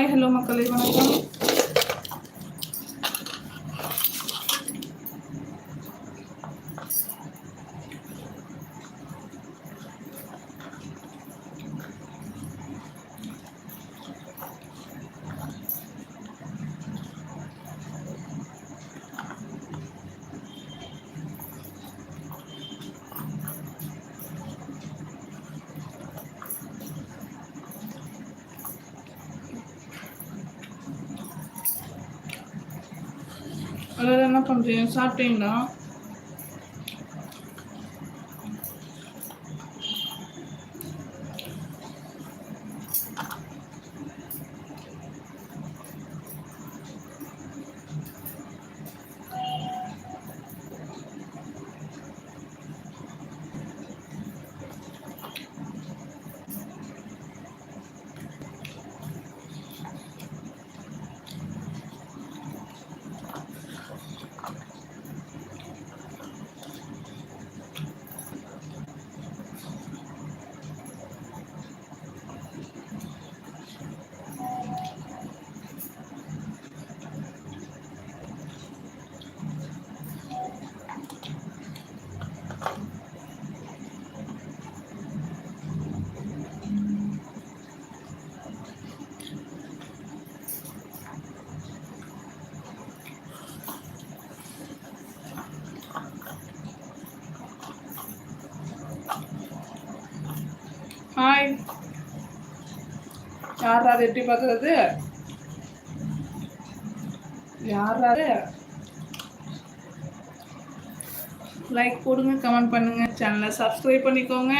Hi hello மக்களே வணக்கம் எல்லாரும் என்ன பண்ணுறீங்க சாப்பிட்டீங்களா ஹாய் யார் எப்படி எட்டி பார்க்குறது? யார் லைக் போடுங்க கமெண்ட் பண்ணுங்க. சேனலை சப்ஸ்கிரைப் பண்ணிக்கோங்க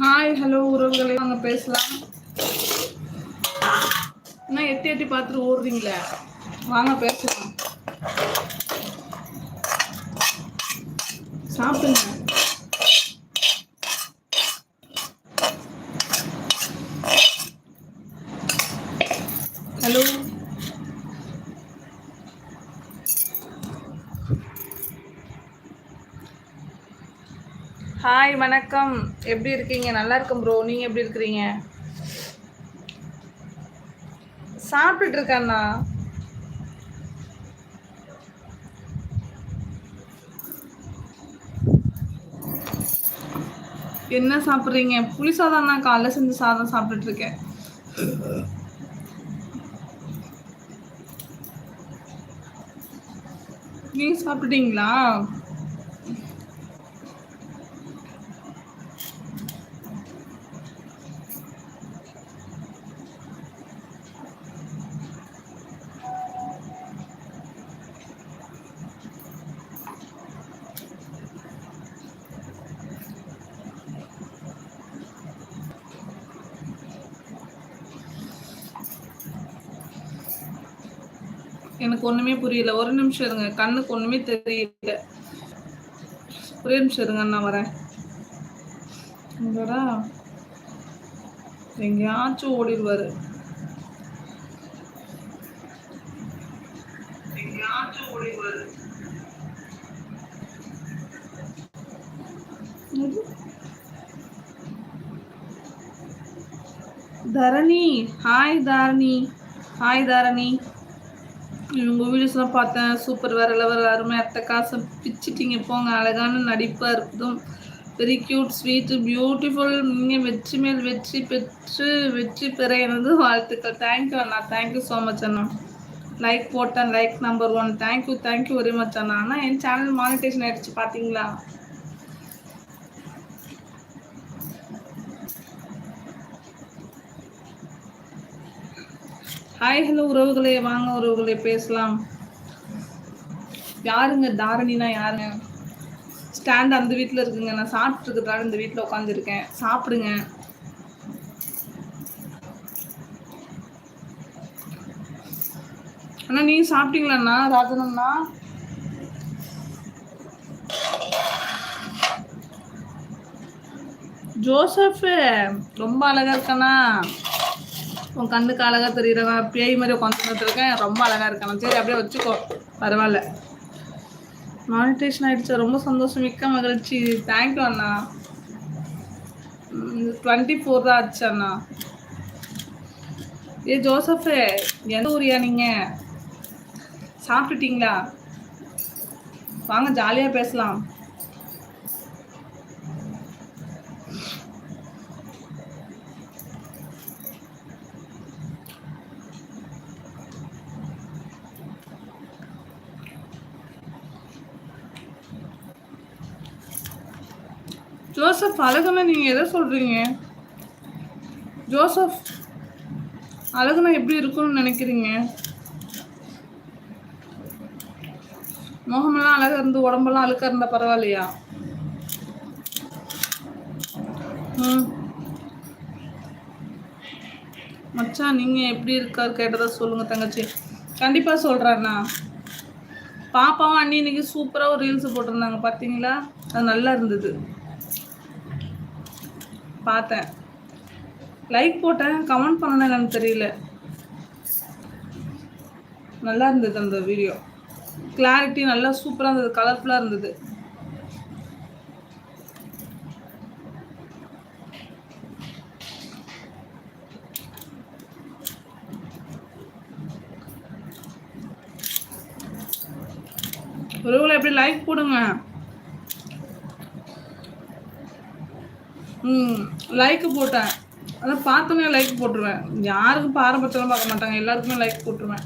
ஹாய் ஹலோ உறவுகளே வாங்க பேசலாம். என்ன எட்டி எட்டி பார்த்துட்டு ஓடுறீங்களே? வாங்க பேசலாம். சாப்பிடுங்க ஹலோ ஹாய் வணக்கம். எப்படி இருக்கீங்க? நல்லா இருக்கும் ப்ரோ நீங்கள் எப்படி இருக்கிறீங்க? சாப்பிட்டுட்டு இருக்கேண்ணா என்ன சாப்பிட்றீங்க? புளி சாதம் நான் காலைல செஞ்சு சாதம் சாப்பிட்டுட்டு இருக்கேன். நீ சாப்பிட்டீங்களா எனக்கு ஒண்ணுமே புரியல. ஒரு நிமிஷம் இருங்க. கண்ணுக்கு ஒண்ணுமே தெரியல. ஒரே நிமிஷம் இருங்க நான் வரேன். எங்கேயாச்சும் ஓடிடுவாரு. எங்கேயாச்சும் ஓடிடுவாரு. தரணி. ஹாய் தாரணி. ஹாய் தாரணி. உங்கள் வீடியோஸ்லாம் பார்த்தேன். சூப்பர் வேற லெவல் அருமை. அத்தை காசை பிச்சுட்டிங்க. போங்க. அழகான நடிப்பாக இருக்குதும். வெரி க்யூட் ஸ்வீட்டு பியூட்டிஃபுல் நீங்கள் வெற்றி மேல் வெற்றி பெற்று வெற்றி பெற எனது வாழ்த்துக்கள். தேங்க்யூ அண்ணா. தேங்க்யூ ஸோ மச் அண்ணா. லைக் போட்டேன். Like number one thank you thank you very much அண்ணா. அண்ணா என் சேனல் மானிட்டேஷன் ஆகிடுச்சு பார்த்தீங்களா ஹாய் ஹலோ உறவுகளே. வாங்க உறவுகளே பேசலாம். யாருங்க? தாரணினா யாருங்க ஸ்டாண்ட் அந்த வீட்டில் இருக்குங்க. நான் சாப்பிட்டு இருக்கிறதால இந்த வீட்டில் உட்காந்துருக்கேன் சாப்பிடுங்க. அண்ணா நீங்கள் சாப்பிட்டீங்களாண்ணா ராஜனம்னா ஜோசப் ரொம்ப அழகா இருக்கண்ணா. உன் கண்ணுக்கு அழகா தெரியுறவன் பேய் மாதிரி உட்காந்து இருக்கேன் ரொம்ப அழகா இருக்கானா. சரி அப்படியே வச்சுக்கோ. பரவாயில்ல. மானிட்டேஷன் ஆயிடுச்சு. ரொம்ப சந்தோஷம். மிக்க மகிழ்ச்சி. தேங்க்யூ அண்ணா. டுவெண்ட்டி ஃபோர் தான் ஆச்சு அண்ணா. ஏ ஜோசஃபு எந்த ஊரியா நீங்கள் சாப்பிட்டுட்டீங்களா? வாங்க ஜாலியாக பேசலாம். ஜோசப் அழகுனா நீங்கள் எதை சொல்கிறீங்க ஜோசப் அழகுனா எப்படி இருக்கும்னு நினைக்கிறீங்க? முகமெல்லாம் அழகாக இருந்து உடம்பெல்லாம் அழுக்காக இருந்தால் பரவாயில்லையா? ம். மச்சான் நீங்கள் எப்படி இருக்கார் கேட்டதை சொல்லுங்கள் தங்கச்சி. கண்டிப்பாக சொல்கிறேண்ணா பாப்பாவும் அண்ணி இன்னைக்கு சூப்பராக ஒரு ரீல்ஸ் போட்டிருந்தாங்க பார்த்தீங்களா அது நல்லா இருந்தது. பார்த்தேன். லைக் போட்டேன் கமெண்ட் பண்ணணும் எனக்கு தெரியல. நல்லா இருந்தது அந்த வீடியோ கிளாரிட்டி நல்லா சூப்பராக இருந்தது கலர்ஃபுல்லாக இருந்தது. ஒருவேளை எப்படி லைக் போடுங்க. ம் லைக் போட்டேன். அதான் பார்த்தோன்னே லைக் போட்டுருவேன். யாருக்கும் பாரபட்சம்லாம் பார்க்க மாட்டாங்க. எல்லாருக்குமே லைக் போட்டுருவேன்.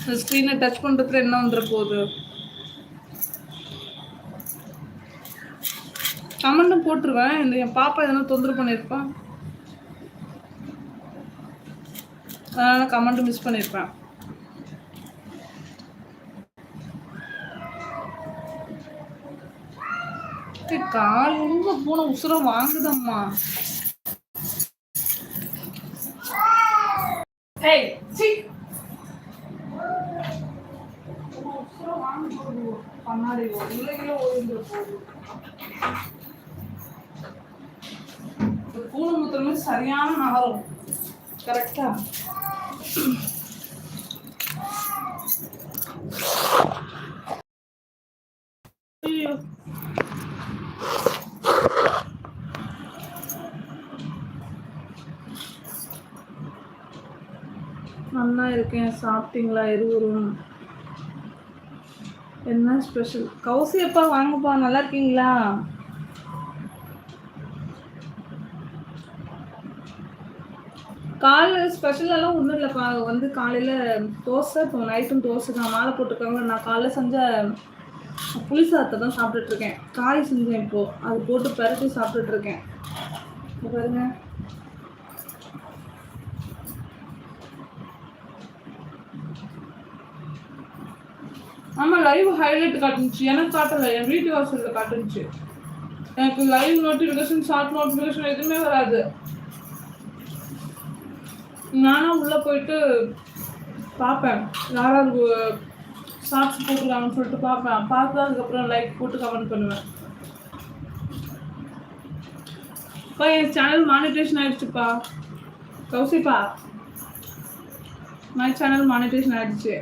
இந்த ஸ்க்ரீனை டச் பண்ணுறதுல என்ன வந்துட போகுது? கமெண்ட்டும் போட்டுருவேன். இந்த என் பாப்பா எதனா தொந்தரவு பண்ணியிருப்பான் அதனால் கமெண்ட்டும் மிஸ் பண்ணியிருப்பேன். கால் உங்க போன உசுரம் வாங்குதம்மா? ஏய் சி. கண்ணாடி இல்லைங்களோ ஓய்ந்து போகுது சரியான நகரம் கரெக்டா. நல்லா இருக்கேன். சாப்பிட்டீங்களா? இருவரும். என்ன ஸ்பெஷல் கௌசி அப்பா வாங்கப்பா. நல்லா இருக்கீங்களா? காலைல ஸ்பெஷலெல்லாம் ஒன்றும் இல்லைப்பா. வந்து காலையில் தோசை இப்போ நைட்டும் தோசை தான் மாலை போட்டுருக்காங்க நான் காலைல செஞ்ச புளி சாதத்தை தான் சாப்பிட்டுட்ருக்கேன். காய் செஞ்சேன் இப்போது அது போட்டு பரட்டி சாப்பிட்டுட்ருக்கேன். பாருங்க. ஆமாம் லைவ் ஹைலைட் காட்டுச்சு எனக்கு காட்டலை. என் வீட்டு வாசலில் காட்டுச்சு எனக்கு லைவ் நோட்டிஃபிகேஷன் ஷார்ட் நோட்டிஃபிகேஷன் எதுவுமே வராது. நானும் உள்ளே போயிட்டு பார்ப்பேன் யாராவது ஷார்ட்ஸ் போட்டுருக்காங்கன்னு சொல்லிட்டு பார்ப்பேன். பார்த்து அதுக்கப்புறம் லைக் போட்டு கமெண்ட் பண்ணுவேன். இப்போ என் சேனல் மானிட்டேஷன் ஆயிடுச்சுப்பா. கௌசிப்பா மை சேனல் மானிட்டேஷன் ஆயிடுச்சு.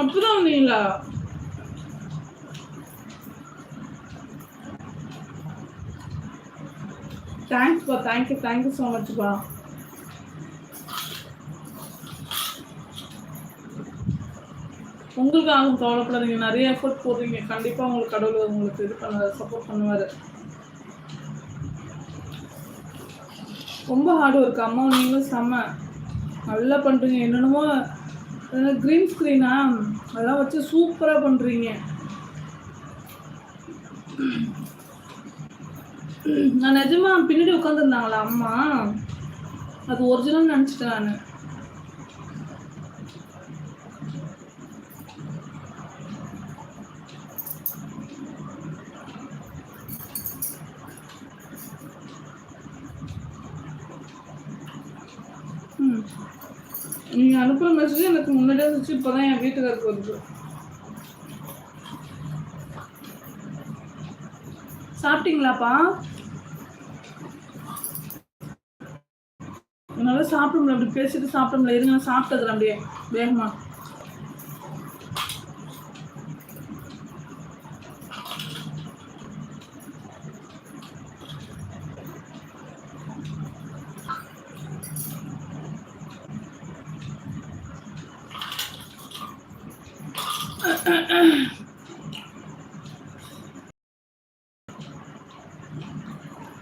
அப்பதான் வந்தீங்களா? தேங்க்ஸ்ப்பா thank you thank you so மச்ப்பா உங்களுக்கு ஆகும் கவலைப்படாதீங்க. நிறைய எஃபர்ட் போடுறீங்க. கண்டிப்பாக உங்களுக்கு கடவுள் உங்களுக்கு இது பண்ண சப்போர்ட் பண்ணுவார். ரொம்ப ஹார்ட் ஒர்க் அம்மா நீங்களும் செம்ம. நல்லா பண்ணுறீங்க என்னென்னமோ க்ரீன் ஸ்க்ரீனா அதெல்லாம் வச்சு சூப்பராக பண்ணுறீங்க நான் நிஜமா பின்னாடி உட்காந்துருந்தாங்களா அம்மா? அது ஒரிஜினல் நினச்சிட்டேன் நான். நீங்கள் அனுப்புகிற மெசேஜ் எனக்கு முன்னாடியே வந்துச்சு இப்போ தான் என் வீட்டுக்காருக்கு வருது. சாப்பிட்டீங்களாப்பா? என்னால் சாப்பிட முடியல அப்படி பேசிட்டு சாப்பிட முடியல. இருங்க நான் சாப்பிட்டதுல அப்படியே வேகமா.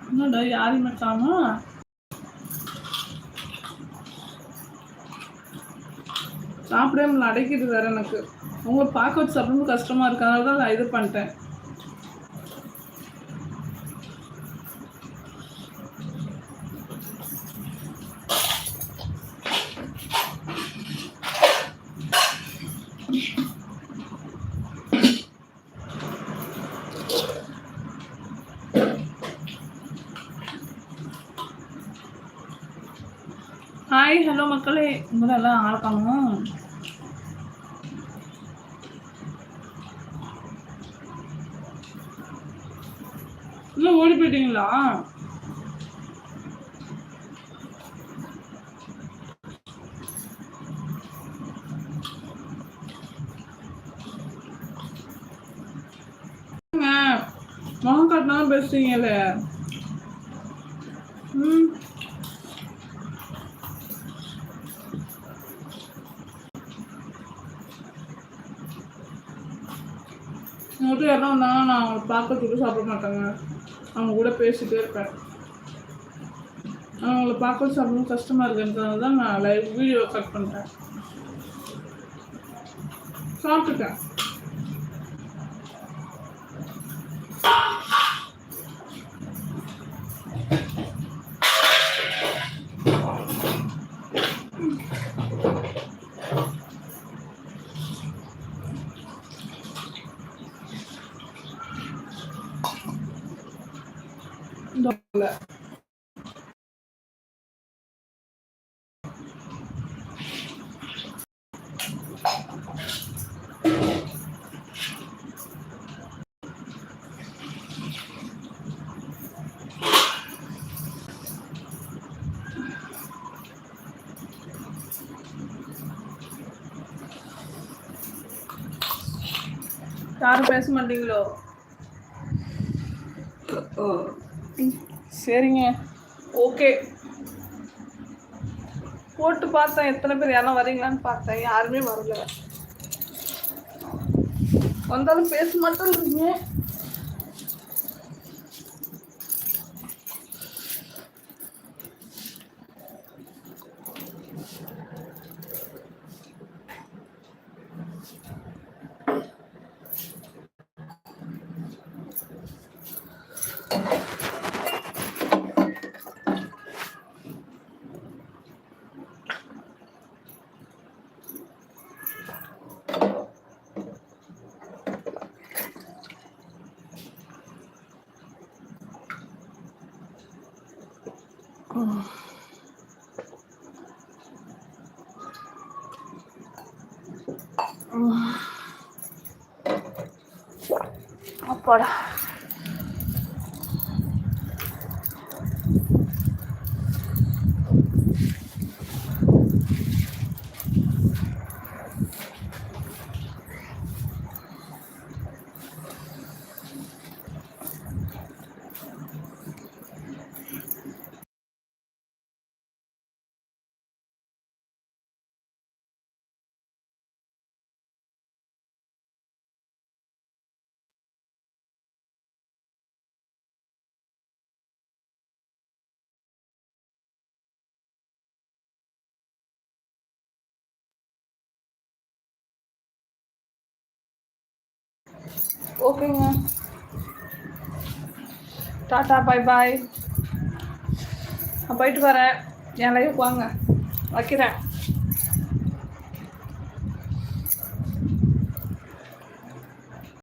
என்னடா யாரு மட்டாமா சாப்பிடவே முடியல அடைக்கிது வேற எனக்கு. உங்களை பார்க்க வச்சு சாப்பிடும்போது கஷ்டமா இருக்கு. அதனால தான் நான் இது பண்ணிட்டேன் ஹாய் ஹலோ மக்களே உங்களை எல்லாம் ஆளக்காமோ. இல்லை ஓடி போயிட்டீங்களா? முகம் காட்டினாலும் பேசுறீங்கல்ல ம் மட்டும் யாரும் நான் அவங்களை பார்க்க சாப்பிட மாட்டாங்க. அவங்க கூட பேசிட்டே இருப்பேன். அவங்கள பார்க்க சாப்பிடணும் கஷ்டமாக இருக்குன்றதுனால தான் நான் லைவ் வீடியோ கட் பண்ணிட்டேன். சாப்பிட்டுட்டேன் இந்த இல்ல. யாரும் பேச மாட்டீங்களோ? சரிங்க. ஓகே. போட்டு பார்த்தேன். எத்தனை பேர் யாரும் வரீங்களான்னு பார்த்தேன். யாருமே வரல. வந்தாலும் பேச மாட்டேன்றீங்க. அப்பாடா ஓகேங்க. டாட்டா பாய் பாய் நான் போயிட்டு வரேன். என் லைஃப் வாங்க. வைக்கிறேன்.